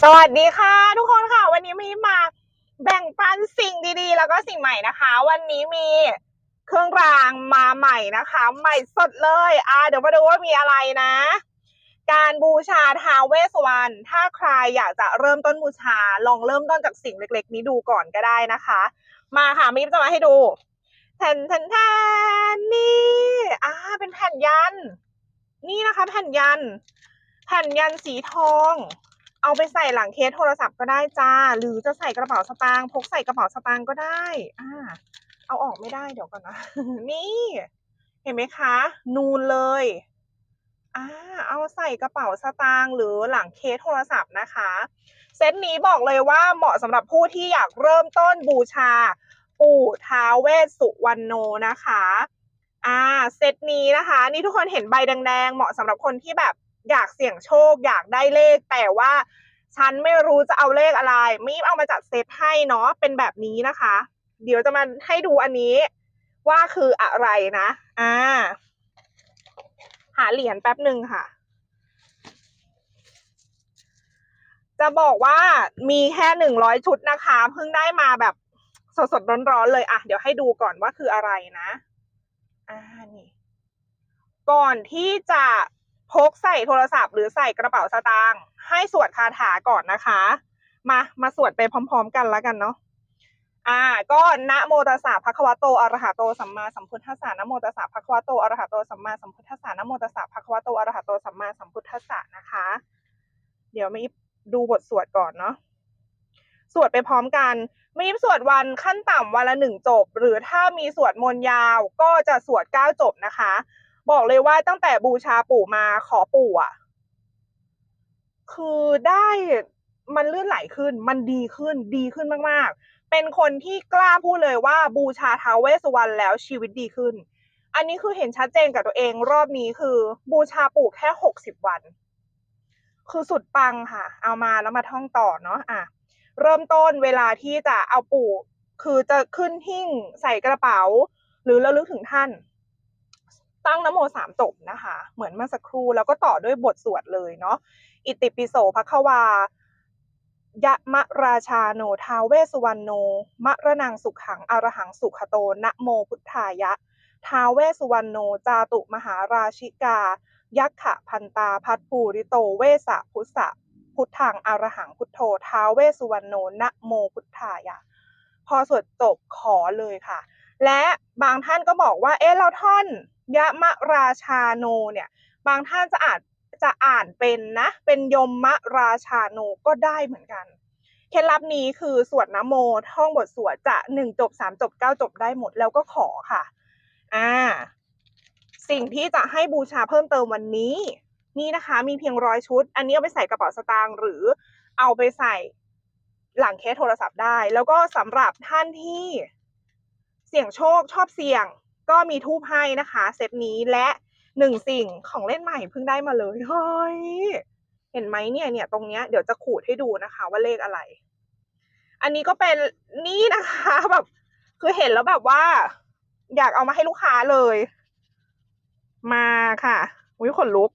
สวัสดีค่ะ ทุกคนค่ะ วันนี้มีมาแบ่งปันสิ่งดีๆ แล้วก็สิ่งใหม่นะคะ วันนี้มีเครื่องรางมาใหม่นะคะ ใหม่สดเลยอ่าเดี๋ยวมาดูว่ามีอะไรนะ การบูชาท้าเวสวรรณถ้าใครอยากจะเริ่มต้นบูชาลองเริ่มต้นจากสิ่งเล็ก ๆ นี้ดูก่อนก็ได้นะคะ มาค่ะมิฟจะมาให้ดูแทนแทนแทนนี่อ่าเป็นแผ่นยัน นี่นะคะ แผ่นยัน แผ่นยันสีทอง เอาไปใส่หลังเคสโทรศัพท์ก็ได้จ้า หรือจะใส่กระเป๋าสตางค์พกใส่กระเป๋าสตางค์ก็ได้ อ่า เอาออกไม่ได้เดี๋ยวก่อนนะ นี่ เห็นไหมคะ นูนเลยอ่าเอาใส่กระเป๋าสตางค์หรือหลังเคสโทรศัพท์นะคะ เซตนี้บอกเลยว่าเหมาะสำหรับผู้ที่อยากเริ่มต้นบูชา ปู่ท้าวเวสสุวรรณโนนะคะ อ่า เซตนี้นะคะ นี่ทุกคนเห็นใบแดงๆ เหมาะสำหรับคนที่แบบ อยากเสี่ยงโชค อยากได้เลข แต่ว่าฉันไม่รู้จะเอาเลขอะไรไม่เอามาจัดเซตให้เนาะเป็นแบบนี้นะคะ เดี๋ยวจะมาให้ดูอันนี้ ว่าคืออะไรนะ อ่า หาเหรียญแป๊บหนึ่งค่ะ จะบอกว่ามีแค่หนึ่งร้อยชุดนะคะเพิ่งได้มาแบบสดๆร้อนๆเลยอะเดี๋ยวให้ดูก่อนว่าคืออะไรนะ อ่านี่ก่อนที่จะ พกใส่โทรศัพท์หรือใส่กระเป๋าสตางค์ให้สวดคาถาก่อนนะคะ มามาสวดไปพร้อม ๆ กันแล้วกันเนาะอ่า ก็นะโมตัสสะภะคะวะโตอะระหะโตสัมมาสัมพุทธัสสะนะโมตัสสะภะคะวะโตอะระหะโตสัมมาสัมพุทธัสสะนะโมตัสสะภะคะวะโตอะระหะโตสัมมาสัมพุทธัสสะนะคะ เดี๋ยวไม่ดูบทสวดก่อนเนาะสวดไปพร้อมกันมิสวดวันขั้นต่ำวันละหนึ่งจบ หรือถ้ามีสวดมนต์ยาวก็จะสวดเก้าจบนะคะ บอกเลยว่าตั้งแต่บูชาปู่มาขอปู่อะ คือได้มันเลื่อนไหลขึ้น มันดีขึ้น ดีขึ้นมาก ๆ เป็นคนที่กล้าพูดเลยว่าบูชาท้าวเวสสุวรรณแล้วชีวิตดีขึ้น อันนี้คือเห็นชัดเจนกับตัวเองรอบนี้คือ บูชาปู่แค่หกสิบวัน คือสุดปังค่ะ เอามาแล้วมาท่องต่อเนาะอะ เริ่มต้นเวลาที่จะเอาปู่ คือจะขึ้นหิ้งใส่กระเป๋า หรือระลึกถึงท่าน ตั้งนโมสามจบนะคะ เหมือนเมื่อสักครู่แล้วก็ต่อด้วยบทสวดเลยเนาะอิติปิโสภควายะมะราชาโนทาเวสุวรรณโน มะระนังสุขังอรหังสุขโตนะโมพุทธายะ ทาเวสุวรรณโนจาตุมหาราชิกา ยักขะพันตาพัทภูริโตเวสะพุทธะพุทธังอรหังพุทโธทาเวสุวรรณโนนะโมพุทธายะ พอสวดจบขอเลยค่ะ และบางท่านก็บอกว่า เอ๊ะเราท่อน ยะมะราชาโนเนี่ย บางท่านจะอ่านจะอ่านเป็นนะ เป็นยมมะราชาโนก็ได้เหมือนกัน เคล็ดลับนี้คือสวดนะโมท่องบทสวดจะหนึ่งจบสามจบเก้าจบได้หมดแล้วก็ขอค่ะ อ่า สิ่งที่จะให้บูชาเพิ่มเติมวันนี้ นี่นะคะ มีเพียงร้อยชุด อันนี้เอาไปใส่กระเป๋าสตางค์หรือเอาไปใส่หลังเคสโทรศัพท์ได้ แล้วก็สำหรับท่านที่เสี่ยงโชคชอบเสี่ยง ก็มีทูบให้นะคะเซตนี้และหนึ่งสิ่งของเล่นใหม่เพิ่งได้มาเลยเฮ้ยเห็นไหมเนี่ยเนี่ยตรงเนี้ยเดี๋ยวจะขูดให้ดูนะคะ ว่าเลขอะไร อันนี้ก็เป็นนี่นะคะแบบคือเห็นแล้วแบบว่า อยากเอามาให้ลูกค้าเลย มาค่ะอุ้ยขนลุก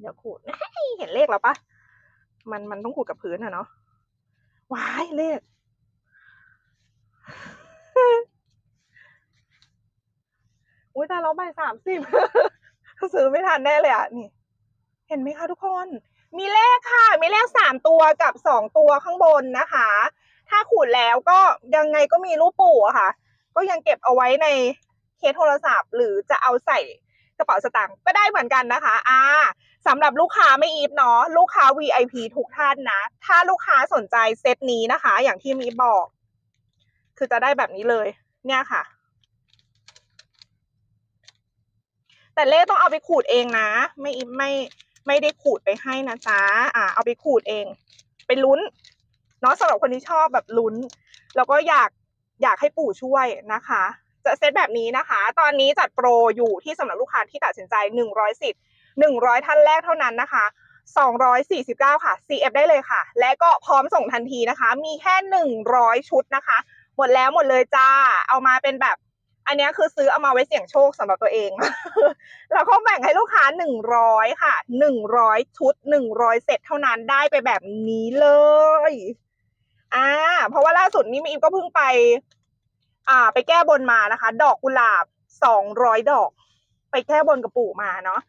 เดี๋ยวขูดเห็นเลขแล้วปะมันมันต้องขูดกับพื้นอะเนาะว้ายเลข อุ้ยแต่เราใบสามสิบซื้อไม่ทันแน่เลยอะนี่ เห็นไหมคะทุกคน มีเลขค่ะ มีเลขสามตัวกับสองตัวข้างบนนะคะ ถ้าขูดแล้วก็ยังไงก็มีรูปปู่อะค่ะ ก็ยังเก็บเอาไว้ในเคสโทรศัพท์ หรือจะเอาใส่กระเป๋าสตางค์ก็ได้เหมือนกันนะคะอ่าสำหรับลูกค้าไม่อีฟเนาะลูกค้า VIP ทุกท่านนะ ถ้าลูกค้าสนใจเซตนี้นะคะ อย่างที่มีบอก คือจะได้แบบนี้เลย เนี่ยค่ะ แต่เลขต้องเอาไปขูดเองนะ ไม่ไม่ไม่ได้ขูดไปให้นะจ๊ะอ่า เอาไปขูดเอง ไปลุ้นเนาะสำหรับคนที่ชอบแบบลุ้น แล้วก็อยากอยากให้ปู่ช่วยนะคะ จะเซตแบบนี้นะคะ ตอนนี้จัดโปรอยู่ที่สำหรับลูกค้าที่ตัดสินใจ100สิทธิ์100 ท่านแรกเท่านั้นนะคะ 249 ค่ะ CF ได้เลยค่ะ และก็พร้อมส่งทันทีนะคะ มีแค่ 100 ชุดนะคะ หมดแล้วหมดเลยจ้า เอามาเป็นแบบ อันนี้คือซื้อเอามาไว้เสี่ยงโชคสำหรับตัวเอง แล้วก็แบ่งให้ลูกค้าหนึ่งร้อยค่ะหนึ่งร้อยชุดหนึ่งร้อยเซตเท่านั้นได้ไปแบบนี้เลยอ่าเพราะว่าล่าสุดนี้มีอีฟก็เพิ่งไป อ่า ไปแก้บนมานะคะ ดอกกุหลาบสองร้อยดอก ไปแก้บนกับปู่มาเนาะ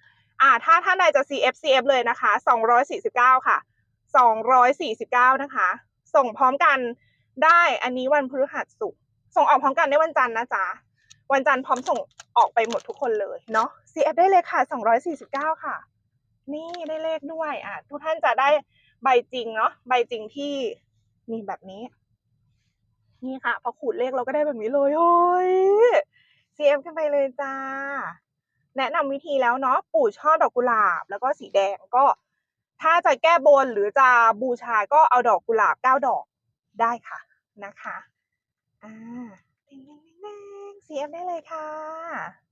อ่า ถ้าท่านใดจะ CF CF เลยนะคะสองร้อยสี่สิบเก้าค่ะสองร้อยสี่สิบเก้านะคะ ส่งพร้อมกันได้อันนี้วันพฤหัสศุกส่งออกพร้อมกันได้วันจันทร์นะจ๊ะ วันจันทร์พร้อมส่งออกไปหมดทุกคนเลยเนาะ CF ได้เลยค่ะ249 ค่ะ นี่ได้เลขด้วยอะทุกท่านจะได้ใบจริงเนาะใบจริงที่นี่แบบนี้ นี่ค่ะ พอขูดเลขเราก็ได้แบบนี้เลยโอ้ย CF กันไปเลยจ้า แนะนำวิธีแล้วเนาะปู่ชอบดอกกุหลาบ แล้วก็สีแดงก็ ถ้าจะแก้บนหรือจะบูชาก็เอาดอกกุหลาบเก้าดอกได้ค่ะนะคะ อ่าเด้งๆๆๆ CF ได้เลยค่ะ